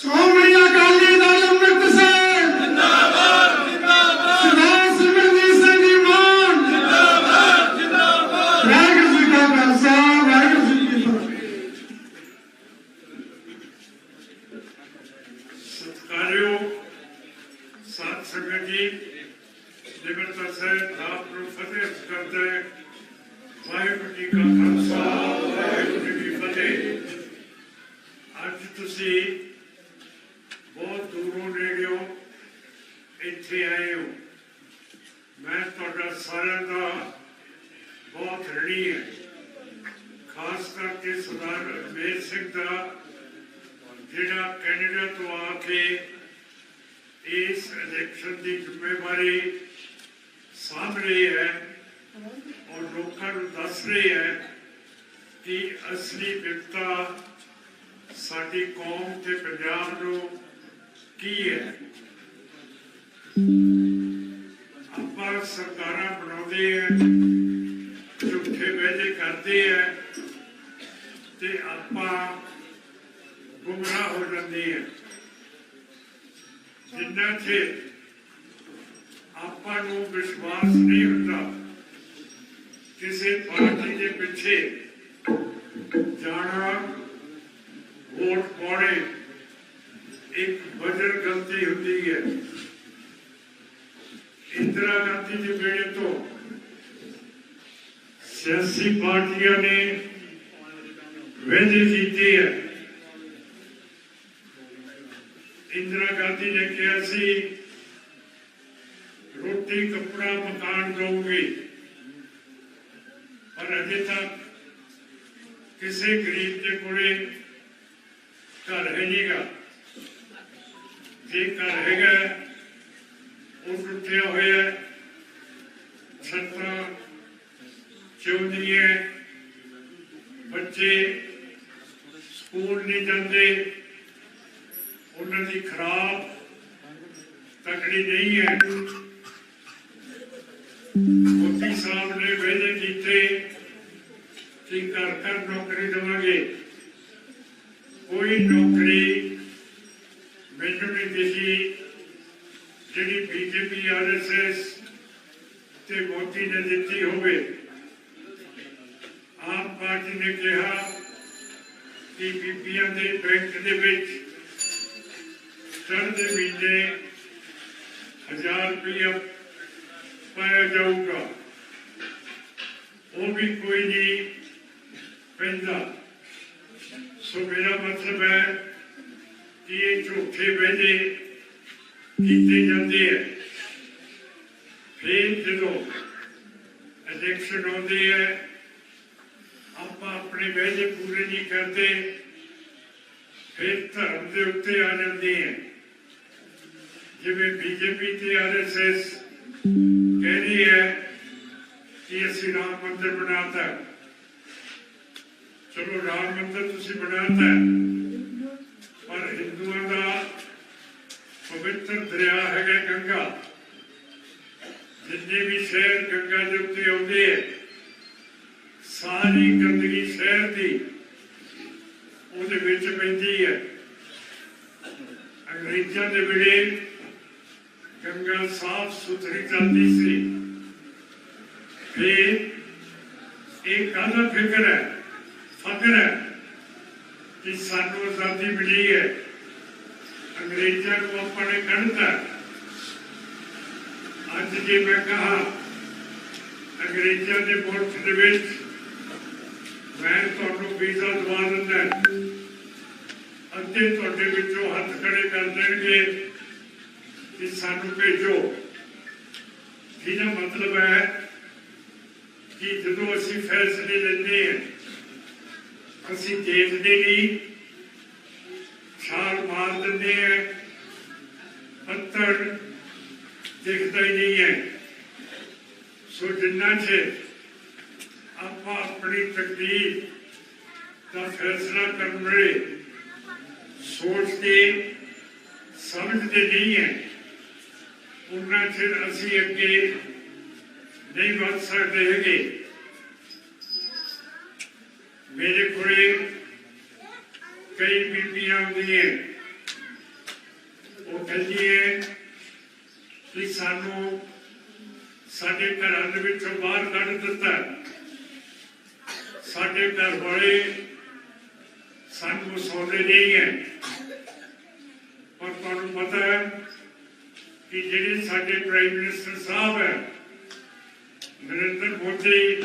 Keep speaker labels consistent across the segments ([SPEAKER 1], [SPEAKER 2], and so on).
[SPEAKER 1] ਸ਼੍ਰੋਮਣੀ ਅਕਾਲੀ ਦਲ ਅੰਮ੍ਰਿਤਸਰ। ਜਿੰਦਾਬਾਦ ਜਿੰਦਾਬਾਦ ਸਰਦਾਰ ਸਿਮਰਜੀਤ ਸਿੰਘ ਜੀ ਮਾਨ। ਜਿੰਦਾਬਾਦ ਜਿੰਦਾਬਾਦ ਵਾਹਿਗੁਰੂ ਜੀ ਕਾ ਖਾਲਸਾ ਵਾਹਿਗੁਰੂ ਜੀ ਕੀ ਫਤਿਹ।
[SPEAKER 2] ਸਤਿਕਾਰਯੋਗ ਸਾਧ ਸੰਗਤ ਜੀ ਨਿਮਰਤਾ ਸਹਿਤ ਆਪ ਨੂੰ ਫਤਿਹ ਕਰਦੇ ਵਾਹਿਗੁਰੂ ਜੀ ਕਾ ਖਾਲਸਾ ਵਾਹਿਗੁਰੂ ਜੀ ਕੀ ਫਤਿਹ। ਅੱਜ ਤੁਸੀਂ ਬਹੁਤ ਦੂਰੋਂ ਨੇੜਿਓਂ ਇੱਥੇ ਆਏ ਹੋ ਮੈਂ ਤੁਹਾਡਾ ਸਾਰਿਆਂ ਦਾ ਬਹੁਤ ਰਣੀ ਹੈ ਖਾਸ ਕਰਕੇ ਸਰਦਾਰ ਅਜਮੇਰ ਸਿੰਘ ਦਾ ਜਿਹੜਾ ਕੈਨੇਡਾ ਤੋਂ ਆ ਕੇ ਇਸ ਇਲੈਕਸ਼ਨ ਦੀ ਜ਼ਿੰਮੇਵਾਰੀ ਸਾਂਭ ਰਹੀ ਹੈ ਔਰ ਲੋਕਾਂ ਨੂੰ ਦੱਸ ਰਹੀ ਹੈ ਕਿ ਅਸਲੀ ਵਿਪਤਾ ਸਾਡੀ ਕੌਮ ਤੇ ਪੰਜਾਬ ਨੂੰ ਕੀ ਹੈ ਆਪਾਂ ਸਰਕਾਰਾਂ ਬਣਾਉਂਦੇ ਆ ਝੂਠੇ ਵਾਅਦੇ ਕਰਦੇ ਆ ਤੇ ਆਪਾਂ ਗੁੰਮਰਾਹ ਹੋ ਜਾਂਦੇ ਆ ਜਿੰਨਾ ਚਿਰ ਆਪਾਂ ਨੂੰ ਵਿਸ਼ਵਾਸ ਨਹੀਂ ਹੁੰਦਾ ਕਿਸੇ ਪਾਰਟੀ ਦੇ ਪਿੱਛੇ ਜਾਣਾ ਵੋਟ ਪਾਉਣੇ एक बजट गलती होती है। इंदिरा गांधी जी बेड़े तो सियासी पार्टियाँ ने वादे किए है। इंदिरा गांधी ने कहा रोटी कपड़ा मकान दूँगी, पर अजे तक किसी गरीब के कोले घर है नहीं ਜੇ ਘਰ ਹੈਗਾ ਉਹ ਟੁੱਟਿਆ ਹੋਇਆ ਹੈ। ਚੌਂਦੀਆਂ ਬੱਚੇ ਸਕੂਲ ਨਹੀਂ ਜਾਂਦੇ, ਉਹਨਾਂ ਦੀ ਖਰਾਬ ਤਕੜੀ ਨਹੀਂ ਹੈ ਮੋਦੀ ਸਾਹਿਬ ਨੇ ਵਾਅਦੇ ਕੀਤੇ ਕਿ ਘਰ ਘਰ ਨੌਕਰੀ ਦੇਵਾਂਗੇ ਕੋਈ ਨੌਕਰੀ ਮੈਨੂੰ ਨਹੀਂ ਦਿਖੀ ਜਿਹੜੀ ਬੀਜੇਪੀ ਆਰਐਸਐਸ ਤੇ ਮੋਦੀ ਨੇ ਦਿੱਤੀ ਹੋਵੇ ਆਮ ਪਾਰਟੀ ਨੇ ਕਿਹਾ ਕਿ ਬੀਬੀਆਂ ਦੇ ਬੈਂਕ ਦੇ ਵਿੱਚ ਚੜ੍ਹਦੇ ਮਹੀਨੇ ਹਜ਼ਾਰ ਰੁਪਇਆ ਪਾਇਆ ਜਾਊਗਾ ਉਹ ਵੀ ਕੋਈ ਨਹੀਂ ਪੈਂਦਾ ਸੋ ਮੇਰਾ ਮਤਲਬ ਹੈ ਕਿ ਇਹ ਝੂਠੇ ਵਾਅਦੇ ਕੀਤੇ ਜਾਂਦੇ ਹੈ ਫਿਰ ਜਦੋਂ ਇਲੈਕਸ਼ਨ ਆਉਂਦੀ ਹੈ ਆਪਾਂ ਆਪਣੇ ਵਾਅਦੇ ਪੂਰੇ ਨਹੀਂ ਕਰਦੇ, ਫਿਰ ਧਰਮ ਦੇ ਉੱਤੇ ਆ ਜਾਂਦੇ ਹੈ ਜਿਵੇਂ ਬੀਜੇਪੀ ਤੇ ਆਰਐਸਐਸ ਕਹਿ ਰਹੀ ਹੈ ਕਿ ਅਸੀਂ ਰਾਮ ਮੰਦਿਰ ਬਣਾਤਾ। ਹੈ। ਚਲੋ ਰਾਮ ਮੰਦਿਰ ਤੁਸੀਂ ਬਣਾਤਾ ਹੈ, ਪਰ ਹਿੰਦੂਆਂ ਦਾ ਪਵਿੱਤਰ ਦਰਿਆ ਹੈਗਾ ਗੰਗਾ ਜਿੰਨੇ ਵੀ ਸ਼ਹਿਰ ਗੰਗਾ ਦੇ ਉੱਤੇ ਆਉਂਦੇ ਹੈ ਸਾਰੀ ਗੰਦਗੀ ਸ਼ਹਿਰ ਦੀ ਉਹਦੇ ਵਿੱਚ ਪੈਂਦੀ ਹੈ ਅੰਗਰੇਜ਼ਾਂ ਦੇ ਵੇਲੇ ਗੰਗਾ ਸਾਫ਼ ਸੁਥਰੀ ਚੱਲਦੀ ਸੀ। ਫਿਰ ਇਹ ਕਾਹਦਾ ਫਿਕਰ ਹੈ, ਫਕਰ ਹੈ ਕਿ ਸਾਨੂੰ ਆਜ਼ਾਦੀ ਮਿਲੀ ਹੈ। ਅੰਗਰੇਜ਼ਾਂ ਨੂੰ ਆਪਾਂ ਨੇ ਕੱਢਤਾ। ਅੱਜ ਜੇ ਮੈਂ ਕਹਾ ਅੰਗਰੇਜ਼ਾਂ ਦੇ ਮੁਲਕ ਦੇ ਵਿੱਚ ਮੈਂ ਤੁਹਾਨੂੰ ਵੀਜ਼ਾ ਦਵਾ ਦਿੰਦਾ ਅੱਧੇ ਤੁਹਾਡੇ ਵਿੱਚੋਂ ਹੱਥ ਖੜੇ ਕਰ ਦੇਣਗੇ ਕਿ ਸਾਨੂੰ ਭੇਜੋ। ਇਹਦਾ ਮਤਲਬ ਹੈ ਕਿ ਜਦੋਂ ਅਸੀਂ ਫੈਸਲੇ ਲੈਂਦੇ ਹਾਂ, ਅਸੀਂ ਦੇਖਦੇ ਨਹੀਂ, ਛਾਲ ਮਾਰ ਦਿੰਦੇ ਹਾਂ ਪੱਤਰ ਦਿਖਦਾ ਹੀ ਨਹੀਂ ਹੈ ਸੋ ਜਿੰਨਾ ਚਿਰ ਆਪਾਂ ਆਪਣੀ ਤਕਦੀਰ ਦਾ ਫੈਸਲਾ ਕਰਨ ਵੇਲੇ ਸੋਚਦੇ ਸਮਝਦੇ ਨਹੀਂ ਹੈ ਉਹਨਾਂ ਚਿਰ ਅਸੀਂ ਅੱਗੇ ਨਹੀਂ ਵੱਧ ਸਕਦੇ ਹੈਗੇ ਮੇਰੇ ਕੋਲੇ ਕਈ ਬੀਬੀਆਂ ਆਉਂਦੀਆਂ ਉਹ ਕਹਿੰਦੀ ਹੈ ਕਿ ਸਾਨੂੰ ਸਾਡੇ ਘਰਾਂ ਦੇ ਵਿੱਚੋਂ ਬਾਹਰ ਕੱਢ ਦਿੱਤਾ ਸਾਡੇ ਘਰ ਵਾਲੇ ਸਾਨੂੰ ਸੌਦੇ ਨਹੀਂ ਹੈ। ਪਰ ਤੁਹਾਨੂੰ ਪਤਾ ਹੈ ਕਿ ਜਿਹੜੇ ਸਾਡੇ ਪ੍ਰਾਈਮ ਮਿਨਿਸਟਰ ਸਾਹਿਬ ਹੈ, ਨਰਿੰਦਰ ਮੋਦੀ,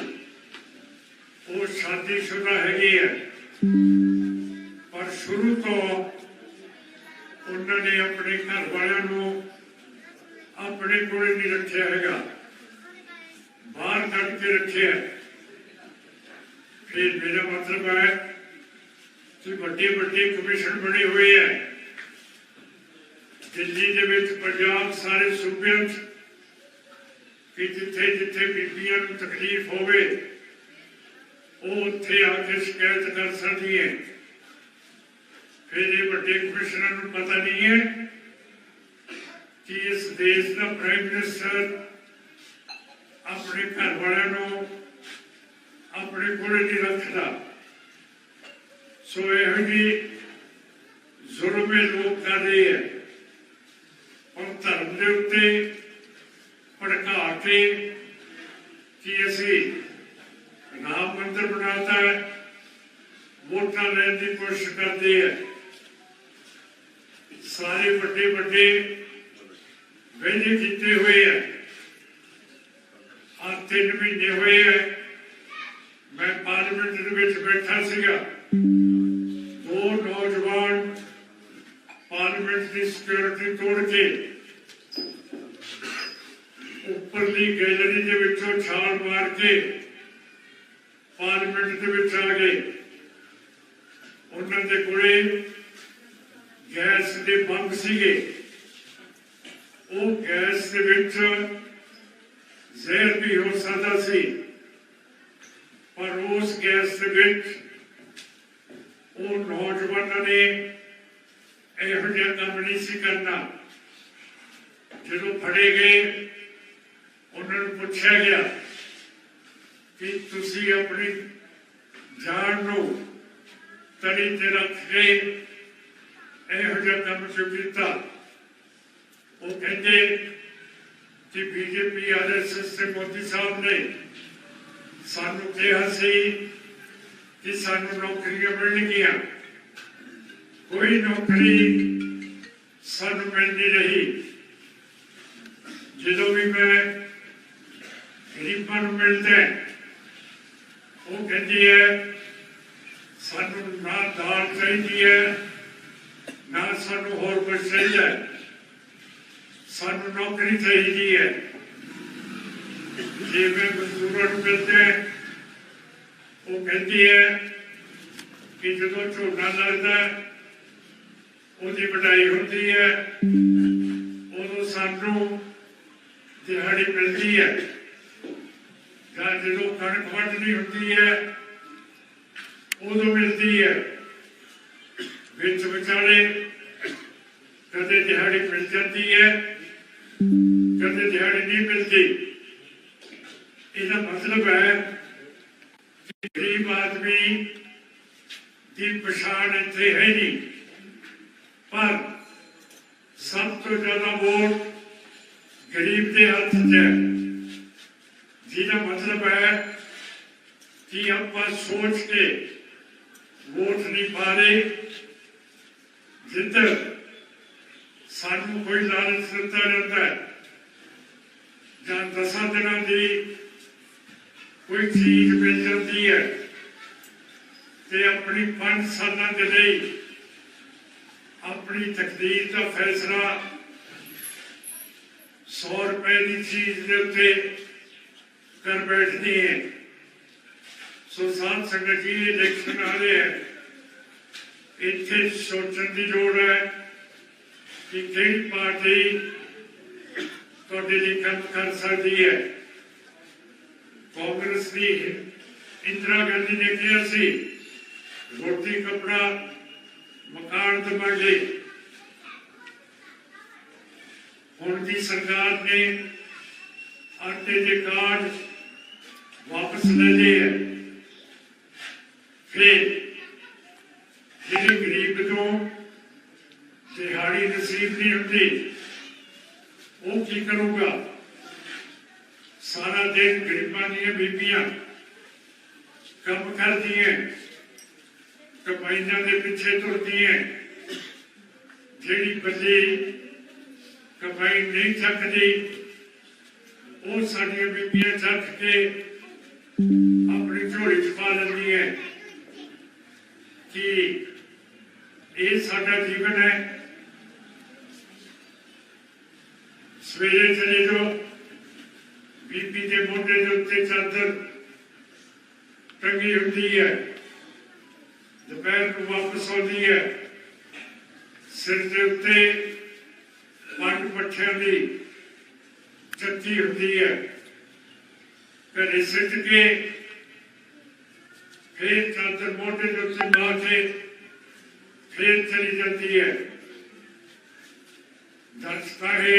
[SPEAKER 2] ਉਹ ਸ਼ਾਦੀशुदा ਹੈਗੇ ਹੈ। ਪਰ ਸ਼ੁਰੂ ਤੋਂ ਉਹਨਾਂ ਨੇ ਆਪਣੇ ਘਰ ਵਾਲਿਆਂ ਨੂੰ ਆਪਣੇ ਕੋਲ ਨਹੀਂ ਰੱਖਿਆ ਹੈਗਾ ਬਾਹਰ ਕੱਢ ਕੇ ਰੱਖਿਆ ਫਿਰ ਮੇਰਾ ਮਤਲਬ ਹੈ ਕਿ ਵੱਡੇ ਵੱਡੇ ਕਮਿਸ਼ਨ ਬਣੇ ਹੋਏ ਹੈ ਦਿੱਲੀ ਦੇ ਵਿੱਚ ਪੰਜਾਬ ਸਾਰੇ ਸੂਬਿਆਂ 'ਚ ਕਿ ਜਿੱਥੇ ਜਿੱਥੇ ਬੀਬੀਆਂ ਨੂੰ ਤਕਲੀਫ ਹੋਵੇ ਉਹ ਉੱਥੇ ਆ ਕੇ ਸ਼ਿਕਾਇਤ ਕਰ ਸਕਦੀ ਹੈ ਫਿਰ ਇਹ ਵੱਡੇ ਕਮਿਸ਼ਨਰ ਨੂੰ ਪਤਾ ਨਹੀਂ ਹੈ ਕਿ ਇਸ ਦੇਸ਼ ਦਾ ਪ੍ਰਾਈਮ ਮਿਨਿਸਟਰ ਆਪਣੇ ਘਰ ਵਾਲਿਆਂ ਨੂੰ ਆਪਣੇ ਕੋਲ ਨਹੀਂ ਰੱਖਦਾ। ਸੋ ਇਹੋ ਜਿਹੀ ਜ਼ੁਲਮ ਲੋਕ ਕਰ ਰਹੇ ਹੈ। ਔਰ ਧਰਮ ਦੇ ਉੱਤੇ ਭੜਕਾ ਕੇ ਕਿ ਅਸੀਂ ਰਾਮ ਮੰਦਿਰ ਬਣਾਤਾ ਹੈ, ਵੋਟਾਂ ਲੈਣ ਦੀ ਕੋਸ਼ਿਸ਼ ਕਰਦੇ ਹੈ। ਸਾਰੇ ਵੱਡੇ ਵੱਡੇ ਵੇਲੇ ਕੀਤੇ ਹੋਏ ਹੈ ਆ ਤਿੰਨ ਮਹੀਨੇ ਹੋਏ ਹੈ ਮੈਂ ਪਾਰਲੀਮੈਂਟ ਦੇ ਵਿੱਚ ਬੈਠਾ ਸੀਗਾ। ਦੋ ਨੌਜਵਾਨ ਪਾਰਲੀਮੈਂਟ ਦੀ ਸਿਕਿਉਰਿਟੀ ਤੋੜ ਕੇ ਉੱਪਰਲੀ ਗੈਲਰੀ ਦੇ ਵਿੱਚੋਂ ਛਾਲ ਮਾਰ ਕੇ ਪਾਰਲੀਮੈਂਟ ਦੇ ਵਿੱਚ ਆ ਗਏ। ਉਹਨਾਂ ਦੇ ਕੋਲੇ ਗੈਸ ਦੇ ਬੰਬ ਸੀਗੇ। ਉਹ ਗੈਸ ਦੇ ਵਿੱਚ ਜ਼ਹਿਰ ਵੀ ਹੋ ਸਕਦਾ ਸੀ ਪਰ ਉਸ ਗੈਸ ਦੇ ਵਿੱਚ ਉਹ ਨੌਜਵਾਨਾਂ ਨੇ ਇਹੋ ਜਿਹਾ ਕੰਮ ਨਹੀਂ ਸੀ ਕਰਨਾ ਜਦੋਂ ਫੜੇ ਗਏ ਉਹਨਾਂ ਨੂੰ ਪੁੱਛਿਆ ਗਿਆ ਕਿ ਤੁਸੀਂ ਆਪਣੀ ਜਾਨ ਨੂੰ ਤਲੀ ਤੇ ਰੱਖ ਕੇ ਇਹੋ ਜਿਹਾ ਕੰਮ ਕਿਉਂ ਕੀਤਾ ਉਹ ਕਹਿੰਦੇ ਕਿ ਬੀਜੇਪੀ ਆਰਐਸਐਸ ਤੇ ਮੋਦੀ ਸਾਹਿਬ ਨੇ ਸਾਨੂੰ ਕਿਹਾ ਸੀ ਕਿ ਸਾਨੂੰ ਨੌਕਰੀਆਂ ਮਿਲਣਗੀਆਂ ਕੋਈ ਨੌਕਰੀ ਸਾਨੂੰ ਮਿਲ ਨਹੀਂ ਰਹੀ ਜਦੋਂ ਵੀ ਮੈਂ ਗਰੀਬਾਂ ਨੂੰ ਮਿਲਦਾ ਉਹ ਕਹਿੰਦੀ ਹੈ, ਸਾਨੂੰ ਨਾ ਦਾਲ ਚਾਹੀਦੀ ਹੈ, ਨਾ ਸਾਨੂੰ ਹੋਰ ਕੁਝ ਚਾਹੀਦਾ ਹੈ। ਸਾਨੂੰ ਨੌਕਰੀ ਚਾਹੀਦੀ ਹੈ। ਜਿਵੇਂ ਮਜ਼ਦੂਰਾਂ ਨੂੰ ਮਿਲਦਾ ਉਹ ਕਹਿੰਦੀ ਹੈ ਕਿ ਜਦੋਂ ਝੋਨਾ ਲੱਗਦਾ ਉਹਦੀ ਵਡਾਈ ਹੁੰਦੀ ਹੈ, ਉਦੋਂ ਸਾਨੂੰ ਦਿਹਾੜੀ ਮਿਲਦੀ ਹੈ। ਜਾਂ ਜਦੋਂ ਕਣਕ ਵੱਢਣੀ ਹੁੰਦੀ ਹੈ, ਉਦੋਂ ਮਿਲਦੀ ਹੈ। ਵਿੱਚ ਵਿਚਾਲੇ ਕਦੇ ਦਿਹਾੜੀ ਮਿਲ ਜਾਂਦੀ ਹੈ। कभी दिहाड़ी तो नहीं मिलती। इसका मतलब है, गरीब आदमी की पछाण इतने है नहीं। पर सब तो ज़्यादा वोट गरीब के हथ है। जिसका मतलब है कि आप सोच के वोट नहीं पा रहे, जिधर ਸਾਨੂੰ ਕੋਈ ਲਾਲਚ ਦਿੱਤਾ ਜਾਂਦਾ ਹੈ। ਜਾਂ ਦਸਾਂ ਦਿਨਾਂ ਦੀ ਕੋਈ ਚੀਜ਼ ਮਿਲ ਜਾਂਦੀ ਹੈ ਤੇ ਆਪਣੀ ਪੰਜ ਸਾਲਾਂ ਦੇ ਲਈ ਆਪਣੀ ਤਕਦੀਰ ਦਾ ਫੈਸਲਾ 100 ਰੁਪਏ ਦੀ ਚੀਜ਼ ਦੇ ਉੱਤੇ ਕਰ ਬੈਠਦੀ ਹੈ। ਸੋ ਸਾਧ ਸੰਗਤ ਜੀ ਇਲੈਕਸ਼ਨ ਆ ਰਹੇ ਹੈ। ਇੱਥੇ ਸੋਚਣ ਦੀ ਲੋੜ ਹੈ ਕਿ ਕਿਹੜੀ ਪਾਰਟੀ ਤੁਹਾਡੇ ਲਈ ਕੰਮ ਕਰ ਸਕਦੀ ਹੈ? ਕਾਂਗਰਸ ਦੀ ਇੰਦਰਾ ਗਾਂਧੀ ਨੇ ਕਿਹਾ ਸੀ, ਰੋਟੀ, ਕਪੜਾ, ਮਕਾਨ ਦਵਾਂਗੇ ਹੁਣ ਦੀ ਸਰਕਾਰ ਨੇ ਆਟੇ ਦੇ ਕਾਰਡ ਵਾਪਸ ਲੈ ਲਏ ਹੈ। ਫਿਰ ਜਿਹੜੇ ਗਰੀਬ ਤੋਂ ਦਿਹਾੜੀ ਨਸੀਬ ਨਹੀਂ ਨਹੀਂ ਹੁੰਦੀ ਉਹ ਕੀ ਕਰੂਗਾ ਸਾਰਾ ਦਿਨ ਗਰੀਬਾਂ ਦੀਆਂ ਬੀਬੀਆਂ ਕੰਮ ਕਰਦੀਆਂ ਕਮਾਈਆਂ ਦੇ ਪਿੱਛੇ ਤੁਰਦੀਆਂ ਜਿਹੜੀ ਬੱਲੀ ਕਮਾਈ ਨਹੀਂ ਚੱਕਦੀ ਉਹ ਸਾਡੀਆਂ ਬੀਬੀਆਂ ਚੱਕ ਕੇ ਆਪਣੀ ਝੋਲੀ ਚ ਪਾ ਲੈਂਦੀ ਹੈ ਕਿ ਇਹ ਸਾਡਾ ਜੀਵਨ ਹੈ ਸਵੇਰੇ ਚਲੇ ਜਾਓ ਬੀਬੀ ਦੇ ਮੋਢੇ ਦੇ ਉੱਤੇ ਚਾਦਰ ਟੰਗੀ ਹੁੰਦੀ ਹੈ ਦੁਪਹਿਰ ਨੂੰ ਵਾਪਸ ਆਉਂਦੀ ਹੈ ਸਿਰ ਦੇ ਉੱਤੇ ਪੰਜ ਪੱਠਿਆਂ ਦੀ ਚੱਕੀ ਹੁੰਦੀ ਹੈ ਘਰੇ ਸਿੱਟ ਕੇ ਫਿਰ ਚਾਦਰ ਮੋਢੇ ਦੇ ਉੱਤੇ ਲਾ ਕੇ ਫਿਰ ਚਲੀ ਜਾਂਦੀ ਹੈ ਦਰਸਤਾ ਹੈ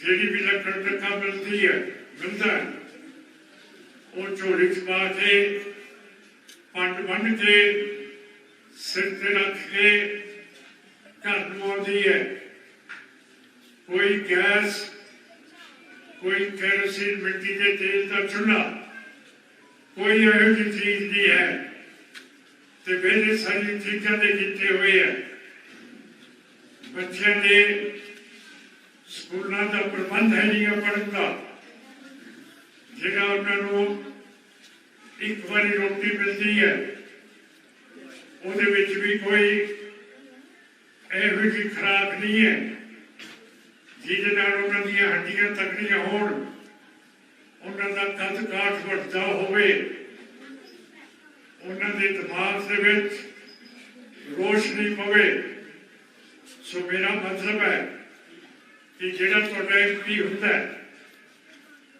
[SPEAKER 2] ਜਿਹੜੀ ਵੀ ਲੱਕੜ ਟੱਕਾ ਮਿਲਦੀ ਹੈ ਮਿਲਦਾ ਹੈ ਉਹ ਝੋਲੀ ਚ ਪਾ ਕੇ ਪੰਡ ਬੰਨ ਕੇ ਸਿਰ ਤੇ ਰੱਖ ਕੇ ਘਰ ਨੂੰ ਆਉਂਦੀ ਹੈ ਕੋਈ ਗੈਸ ਕੋਈ ਕੈਰੋਸਿਨ ਮਿੱਟੀ ਦੇ ਤੇਲ ਦਾ ਚੁੱਲ੍ਹਾ ਕੋਈ ਇਹੋ ਜਿਹੀ ਚੀਜ਼ ਨਹੀਂ ਹੈ ਤੇ ਵੇਲੇ ਸਾਰੀ ਚੀਜ਼ਾਂ ਦੇ ਕੀਤੇ ਹੋਏ ਹੈ ਬੱਚਿਆਂ ਦੇ ਸਕੂਲਾਂ ਦਾ ਪ੍ਰਬੰਧ ਹੈ ਨਹੀਂ ਪੜ੍ਹਨ ਦਾ ਜਿਹੜਾ ਉਹਨਾਂ ਨੂੰ ਇੱਕ ਵਾਰੀ ਰੋਟੀ ਮਿਲਦੀ ਹੈ, ਉਹਦੇ ਵਿੱਚ ਵੀ ਕੋਈ ਇਹੋ ਜਿਹੀ ਖਰਾਬ ਨਹੀਂ ਹੈ, ਜਿਹਦੇ ਨਾਲ ਉਹਨਾਂ ਦੀਆਂ ਹੱਡੀਆਂ ਤਕੜੀਆਂ ਹੋਣ, ਉਹਨਾਂ ਦਾ ਕੱਦ ਕਾਠ ਵੱਡਾ ਹੋਵੇ। ਉਹਨਾਂ ਦੇ ਦਿਮਾਗ ਦੇ ਵਿੱਚ ਰੋਸ਼ਨੀ ਪਵੇ। ਸੋ ਮੇਰਾ ਮਤਲਬ ਹੈ ਕਿ ਜਿਹੜਾ ਤੁਹਾਡਾ ਐਮਪੀ ਹੁੰਦਾ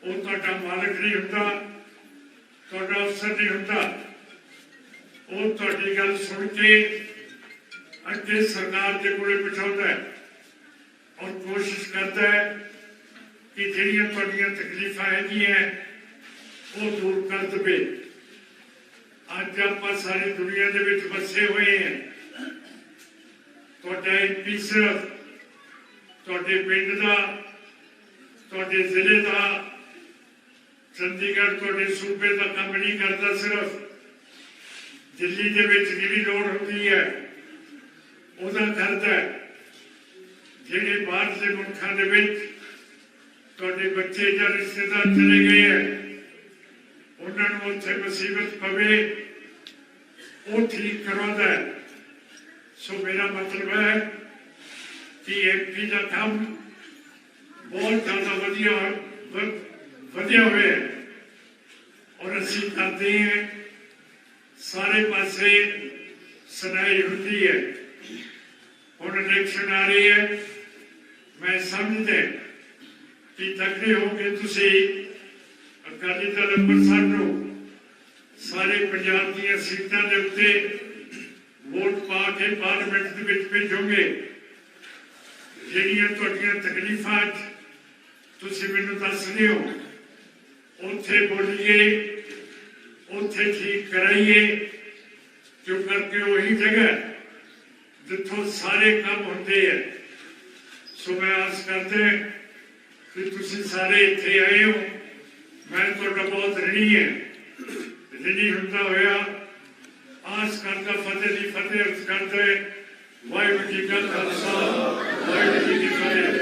[SPEAKER 2] ਉਹ ਤੁਹਾਡਾ ਮਾਲਕ ਨਹੀਂ ਹੁੰਦਾ, ਤੁਹਾਡਾ ਅਫਸਰ ਨਹੀਂ ਹੁੰਦਾ। ਉਹ ਤੁਹਾਡੀ ਗੱਲ ਸੁਣ ਕੇ ਅੱਗੇ ਸਰਕਾਰ ਦੇ ਕੋਲੇ ਪਹੁੰਚਾਉਂਦਾ ਹੈ ਔਰ ਕੋਸ਼ਿਸ਼ ਕਰਦਾ ਹੈ ਕਿ ਜਿਹੜੀਆਂ ਤੁਹਾਡੀਆਂ ਤਕਲੀਫਾਂ ਹੈਗੀਆਂ, ਉਹ ਦੂਰ ਕਰ ਦੇਵੇ। ਅੱਜ ਆਪਾਂ ਸਾਰੀ ਦੁਨੀਆ ਦੇ ਵਿੱਚ ਵਸੇ ਹੋਏ ਹਾਂ। ਤੁਹਾਡਾ ਐਮਪੀ ਸਿਰਫ ਤੁਹਾਡੇ ਪਿੰਡ ਦਾ, ਤੁਹਾਡੇ ਜ਼ਿਲ੍ਹੇ ਦਾ, ਚੰਡੀਗੜ੍ਹ ਤੁਹਾਡੇ ਸੂਬੇ ਦਾ ਕੰਮ ਨਹੀਂ ਕਰਦਾ ਸਿਰਫ। ਦਿੱਲੀ ਦੇ ਵਿੱਚ ਜਿਹੜੀ ਲੋੜ ਹੁੰਦੀ ਹੈ, ਉਹਦਾ ਕਰਦਾ ਹੈ। ਜਿਹੜੇ ਬਾਹਰਲੇ ਮੁਲਕਾਂ ਦੇ ਵਿੱਚ ਤੁਹਾਡੇ ਬੱਚੇ ਜਾਂ ਰਿਸ਼ਤੇਦਾਰ ਚਲੇ ਗਏ ਹੈ, ਉਹਨਾਂ ਨੂੰ ਉੱਥੇ ਮੁਸੀਬਤ ਪਵੇ, ਉਹ ਠੀਕ ਕਰਾਉਂਦਾ ਹੈ। ਸੋ ਮੇਰਾ ਮਤਲਬ ਹੈ ਕਿ ਐਮਪੀ ਦਾ ਕੰਮ ਬਹੁਤ ਜ਼ਿਆਦਾ ਵਧੀਆ ਵ- ਵਧੀਆ ਹੋਇਆ ਹੈ। ਔਰ ਅਸੀਂ ਕਰਦੇ ਹਾਂ ਸਾਰੇ ਪਾਸੇ ਸੁਣਾਈ ਹੁੰਦੀ ਹੈ ਹੁਣ ਇਲੈਕਸ਼ਨ ਆ ਰਹੀ ਹੈ ਮੈਂ ਸਮਝਦਾ ਕਿ ਤਕੜੇ ਹੋ ਕੇ ਤੁਸੀਂ ਅਕਾਲੀ ਦਲ ਅੰਮ੍ਰਿਤਸਰ ਨੂੰ ਸਾਰੇ ਪੰਜਾਬ ਦੀਆਂ ਸੀਟਾਂ ਦੇ ਉੱਤੇ ਵੋਟ ਪਾ ਕੇ ਪਾਰਲੀਮੈਂਟ ਦੇ ਵਿੱਚ ਭੇਜੋਗੇ ਜਿਹੜੀਆਂ ਤੁਹਾਡੀਆਂ ਤਕਲੀਫਾਂ 'ਚ ਤੁਸੀਂ ਮੈਨੂੰ ਦੱਸਦੇ ਹੋ ਉੱਥੇ ਬੋਲੀਏ ਉੱਥੇ ਠੀਕ ਕਰਾਈਏ ਕਿਉਂ ਕਰਕੇ ਉਹੀ ਜਗ੍ਹਾ ਜਿੱਥੋਂ ਸਾਰੇ ਕੰਮ ਹੁੰਦੇ ਆ ਸੋ ਮੈਂ ਆਸ ਕਰਦਾ ਕਿ ਤੁਸੀਂ ਸਾਰੇ ਇੱਥੇ ਆਏ ਹੋ ਮੈਂ ਤੁਹਾਡਾ ਬਹੁਤ ਰਣੀ ਹੈ ਰਣੀ ਹੁੰਦਾ ਹੋਇਆ ਆਸ ਕਰਦਾ ਫਤਿਹ ਦੀ ਫਤਿਹ ਅਰਜ਼ ਕਰਦਾ ਵਾਹਿਗੁਰੂ ਜੀ ਕਾ ਖਾਲਸਾ ਵਾਹਿਗੁਰੂ ਜੀ ਕੀ ਫਤਿਹ